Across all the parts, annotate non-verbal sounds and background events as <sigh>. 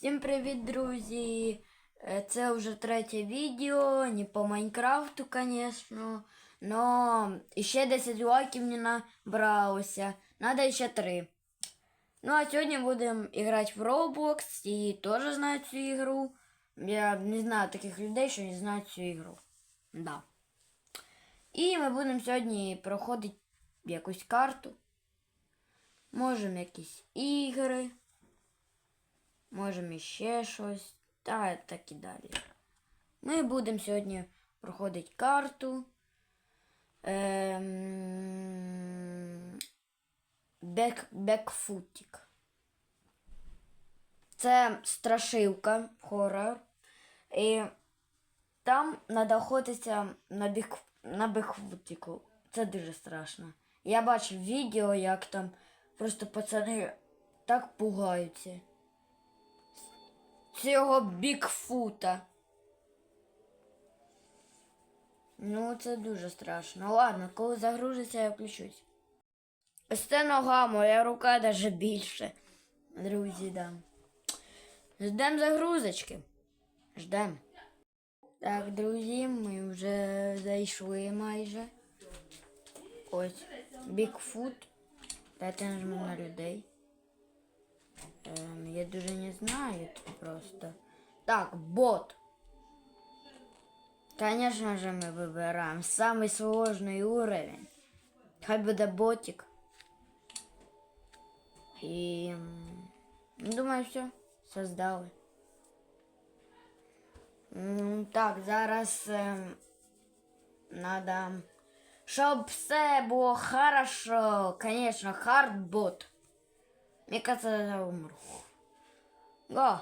Всім привіт, друзі! Е, Це вже третє відео, не по Майнкрафту, звісно. Но ще 10 лайків не набралося. Надо ще 3. Ну а сьогодні будемо грати в Roblox і теж знаю цю ігру. Я не знаю таких людей, що не знають цю ігру. Да. І ми будемо сьогодні проходити якусь карту. Можемо якісь ігри. Можемо ще щось. Та так і далі. Ми будемо сьогодні проходити карту. Бек... Бекфутік. Це страшилка, хоррор. І там треба охотитися на, бік... на Бекфутіку. Це дуже страшно. Я бачив відео, як там просто пацани так пугаються цього Бікфута. Ну, це дуже страшно. Ладно, коли загрузиться, я включусь. Ось це нога, моя рука даже більше. Друзі, да. Ждем загрузочки. Ждем. Так, друзі, ми вже зайшли майже. Ось. Бікфут. Дайте нажму на людей. Эм, я даже не знаю это просто. Так, бот. Конечно же мы выбираем самый сложный уровень. Хай буде ботик. И м, думаю, все. Создали. Так, зараз ем, надо, щоб все було хорошо. Конечно, хардбот. Мне кажется, я умру. Го!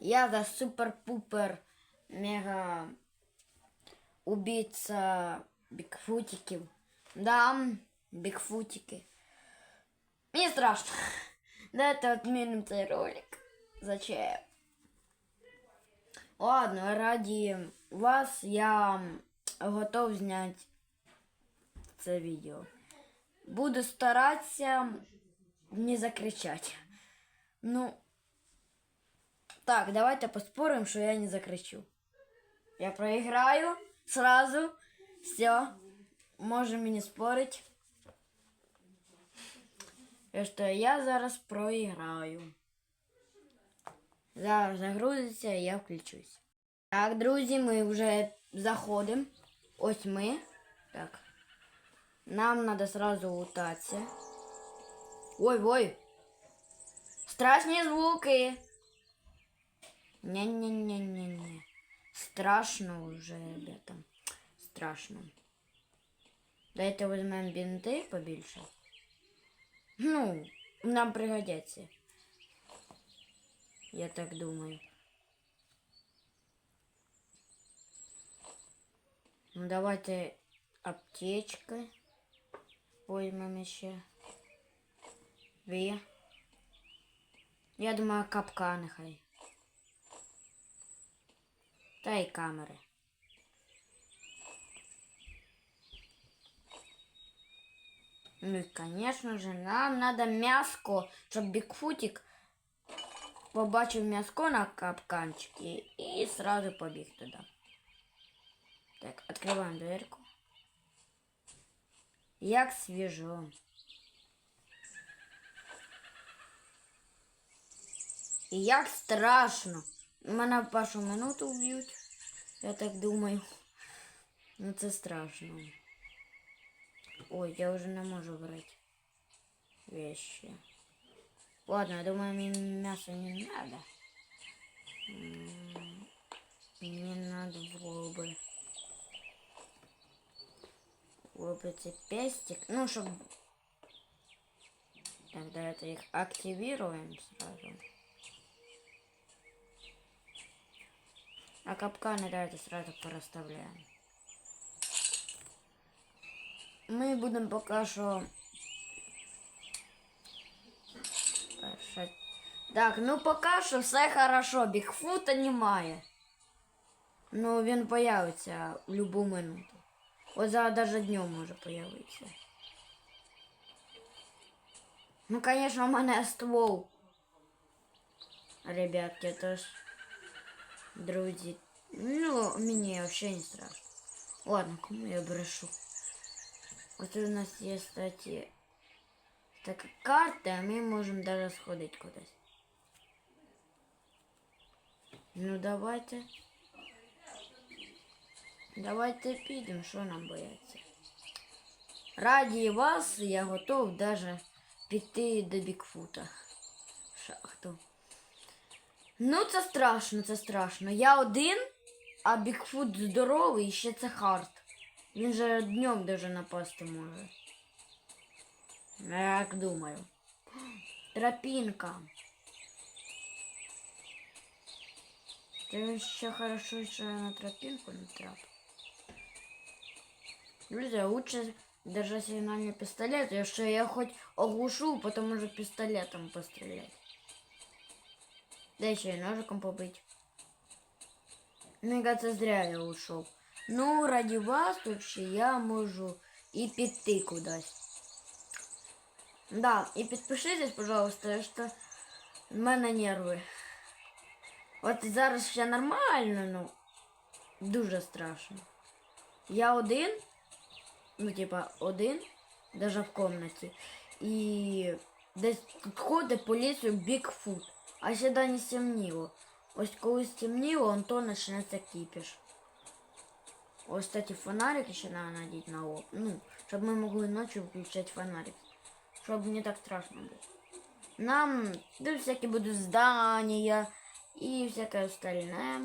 Я за супер-пупер мега убийца Бигфутиків. Да, Бигфутики. Мне страшно. Давайте отменим цей ролик. Зачем? Ладно, ради вас я готов зняти це відео. Буду старатися не закричать. Ну, так, давайте поспорим, что я не закричу. Я проиграю сразу. Все. Можем и не спорить. І що я зараз проіграю. Зараз загрузиться і я включусь. Так, друзі, ми вже заходимо. Ось ми. Так. Нам надо сразу лутатися. Ой, ой. Страшні звуки. Не-не-не-не-не. Страшно уже, ребята. Страшно. Дайте візьмемо бінти побільше. Ну, нам пригодяться. Я так думаю. Ну, давайте аптечки. Візьмемо ще. Дві. Я думаю, капка нехай. Та й камери. Ну и, конечно же, нам надо мяско, чтобы Бигфутик побачив мяско на капканчике и сразу побіг туда. Так, открываем дверку. Як свіжо. І як страшно. Мене в минуту вб'ють. Я так думаю. Ну це страшно. Ой, я вже не можу брати вещи. Ладно, я думаю, мне мясо не надо. Мне надо было бы... Выбрать пестик. Ну, чтобы... Тогда это их активируем сразу. А капканы давайте сразу порасставляем. Мы будем пока что... Перше- Так, ну пока що все хорошо. Бігфута немає. Ну він появиться в любу минуту. От зараз даже днем може появитися. Ну, конечно, у мене ствол ребятки, тож, друзі. Ну, мені вообще не страшно. Ладно, кому я брешу? Вот у нас є, кстати, така карта, а ми можемо даже сходити кудись. Ну давайте. Давайте підемо, що нам бояться. Раді вас я готов даже піти до Бікфута. в Шахту. Ну, це страшно, це страшно. Я один, а Бікфут здоровий, і ще це хард. Він же днем даже напасти може. Я як думаю. Тропінка. Це ще хорошо, що я на тропінку не трапив. Друзі, лучше держать сигнальний пістолет, якщо я хоч оглушу, потім можу пістолетом постріляти. Дай ще й ножиком побить. Мені кажется, зря я ушов. Ну, ради вас вообще я можу і піти кудись. Да, і підпишитесь, пожалуйста, що в мене нерви. От зараз ще нормально, ну дуже страшно. Я один, ну типа один, даже в комнаті. І десь тут ходить по лісу Бігфут. А ще не стемніло. Ось коли стемніло, он то почнеться кипіш. Ось, кстати, фонарик ще треба надіти на лоб. Ну, щоб ми могли ночі включати фонарик. Щоб не так страшно було. Нам тут всякі будуть здання і всяке остальне.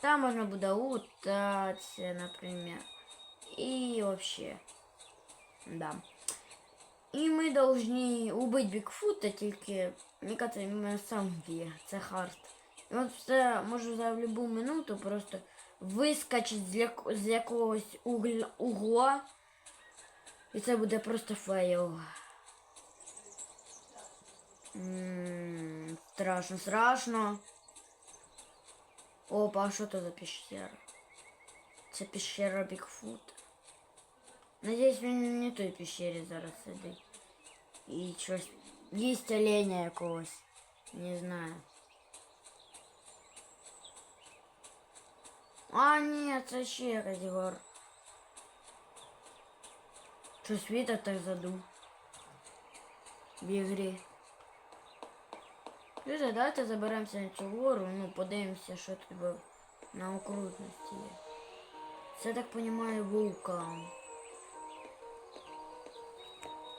Там можно буде лутаться, например. И вообще. Да. И мы должны убить Бигфута, тільки, мені кажется, він сам вб'є. Це хард. І от все може за любу минуту просто вискочить з, як, з якогось угл, угла. І це буде просто фейл. М, Страшно, страшно. Опа, а що це за пещера? Це пещера Бігфут. Надіюсь, він не в той пещері зараз сидить. І щось. Їсть оленя якогось. Не знаю. А, ні, це ще якась гор. Щось вітер так задув. В ігрі. Люди, давайте заберемося на цю гору, ну подивимося, що тут на окружності є. Це так розумію вулкан.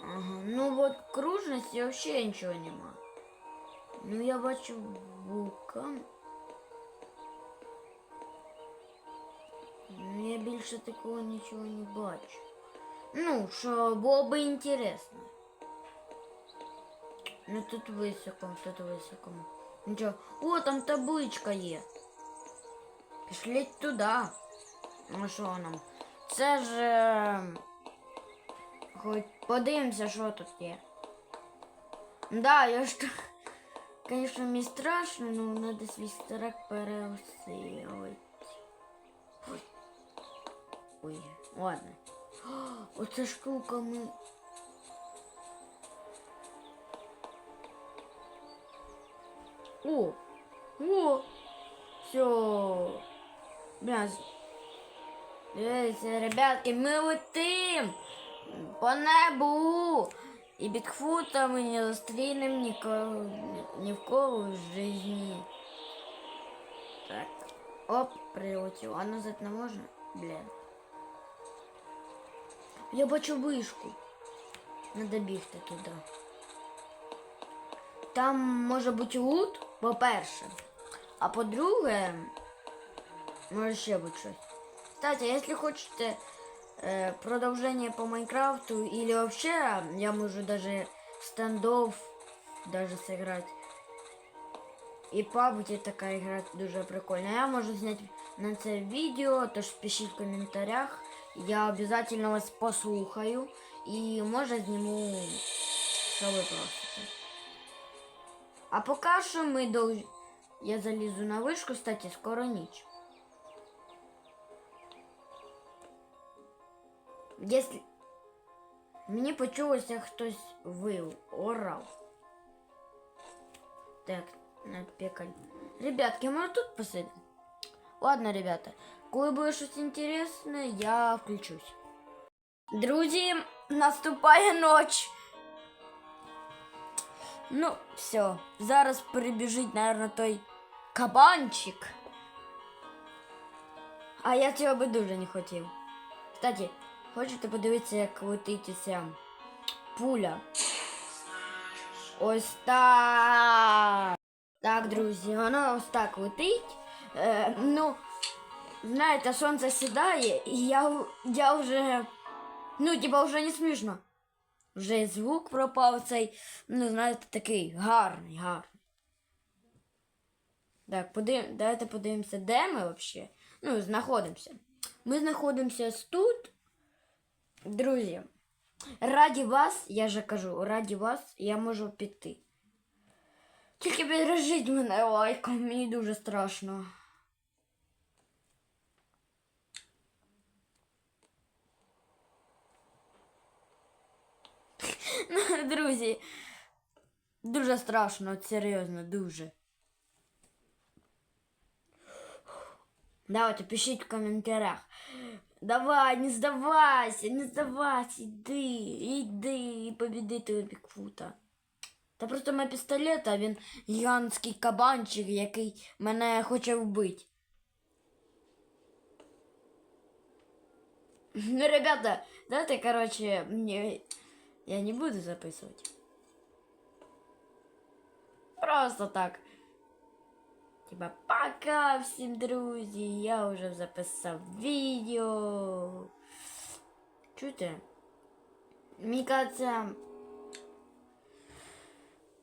Ага, ну в окружності взагалі нічого нема. Ну я бачу вулкан. Ну я більше такого нічого не бачу. Ну, що було би інтересно. Ну тут високо, тут високо. Нічого. О, там табличка є. Пішліть туди. Ну що нам? Це ж. Хоч подивимося, що тут є. Да, я ж. <laughs> Конечно, мені страшно, но надо свій страх переосилити. Ой. Ладно. <gasps> О, штука ми. О! О! Все. Бля. Дивіться, ребятки, ми летим по небу. І Бігфута ми не зустрінемо ніколи, ні в кого в житті. Так. Оп, прилетів. А назад не можна? Блін. Я бачу вишку. Надо бігти туди. Там може бути лут, по-перше. А по-друге, може ще бути щось. Кстати, якщо хочете э, продовжение по Майнкрафту или вообще, я можу даже стендов даже сыграть. І PUBG така ігра дуже прикольна. Я можу зняти на це відео, тож пишіть в коментарях. Я обязательно вас послухаю. І може зніму, що ви просите. А поки що ми дол... Я залізу на вишку, кстати, скоро ніч. Если... Мені почулося хтось вив, орав. Так, на пекаль. Ребятки, может тут посидим? Ладно, ребята, коли буде щось інтересне, я включусь. Друзі, наступає ніч. Ну, все. Зараз прибіжить, наверное, той кабанчик. А я цього би дуже не хотів. Кстати, хочете подивитися, як летить ця пуля? Ось так. Так, друзі, воно ось так летить. Е, ну, знаєте, сонце сідає, і я, я вже. Ну, типа, вже не смішно. Вже звук пропав цей, ну, знаєте, такий гарний, гарний. Так, подив... давайте подивимося, де ми взагалі. Ну, знаходимося. Ми знаходимося тут. Друзі, раді вас, я же кажу, раді вас я можу піти. Тільки підражіть мене лайком, мені дуже страшно. <laughs> Ну, Друзі, дуже страшно, от серйозно, дуже. Давайте пишіть в коментарях. Давай, не здавайся, не здавайся, йди, йди, побіди того Бікфута. Та просто має пістолет, а він гігантський кабанчик, який мене хоче вбити. Ну, ребята, давайте, короче, мне... я не буду записывать. Просто так. Типа, пока всім друзі, я вже записав відео. Чуєте? Мені кажется...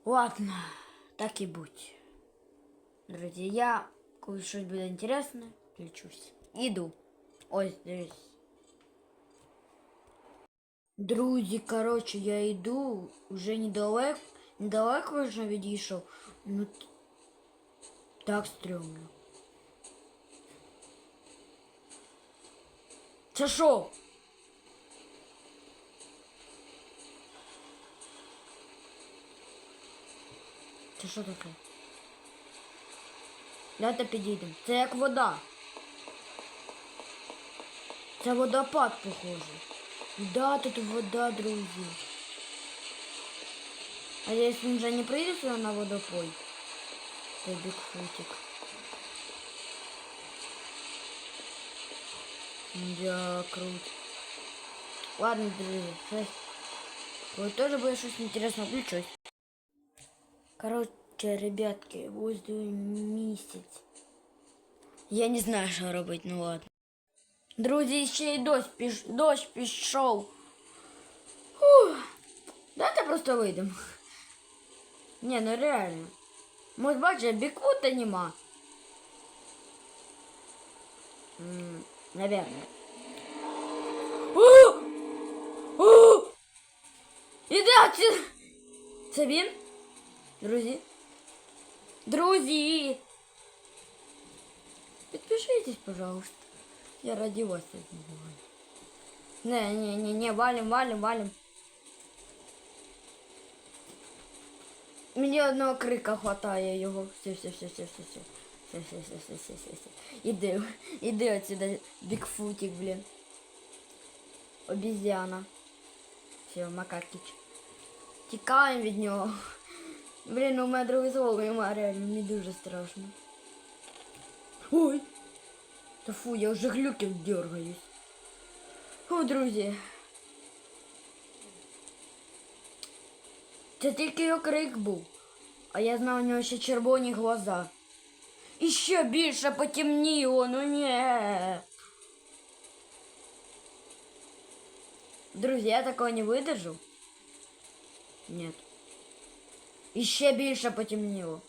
Ладно, так і будь. Друзі, я, коли щось буде інтересне, включусь. Іду. Ось дивись. Друзі, коротше, я йду, вже недалеко, недалеко вже відійшов. Ну, т- так стрьомно. Це що? Це що таке? Давайте підійдемо. Це як вода. Це водопад, похоже. Да, тут вода, друзі. А якщо він вже не прийде сюди на водопой, то бікфутик. Да, круто. Ладно, друзі, щось. Коли теж буде щось інтересне, включусь. Короче, ребятки, ось дує місяць. Я не знаю, що робити, ну ладно. Друзі, ще й дощ, піш... дощ пішов. Фух. Давайте просто вийдемо. <laughs> Ні, ну реально. Може, бачите, біквута нема. М, Наверное. О! О! Іди отсюда! Це він? Друзі. Друзі! Підпишитесь, пожалуйста. Я ради вас это сделаю. Не, не, не, не, валим, валим, валим. Мені одного крика хватає його. Все, все, все, все, все, все. Все, все, все, все, все, все, все. Іди, іди отсюда, Бігфутик, блін. Обезьяна. Все, Макакіч. Тікаємо від нього. Блін, у мене другий слова немає, реально, мені дуже страшно. Ой! Та фу, я вже глюків дергаюсь. Фу, друзі. Це тільки його крик був. А я знав у нього ще червоні глаза. І ще більше потемніло, ну ні. Друзі, я такого не видержу. Нет. І ще більше потемніло.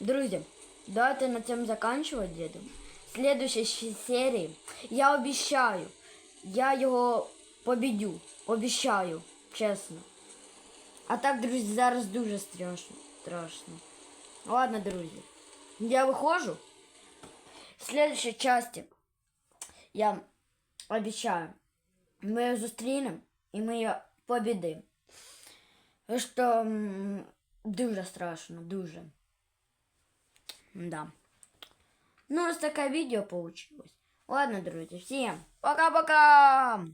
Друзі, давайте на цьому заканчивать, деду. В следующей щ- я обещаю, я його победю. Обіщаю, чесно. А так, друзі, зараз дуже страшно. страшно. Ладно, друзі. Я виходжу. В следующей части я обіцяю, ми її зустрінемо і ми її побідимо. Так що м, Дуже страшно, дуже. Да. Ну, ось таке відео получилось. Ладно, друзі, всім пока-пока!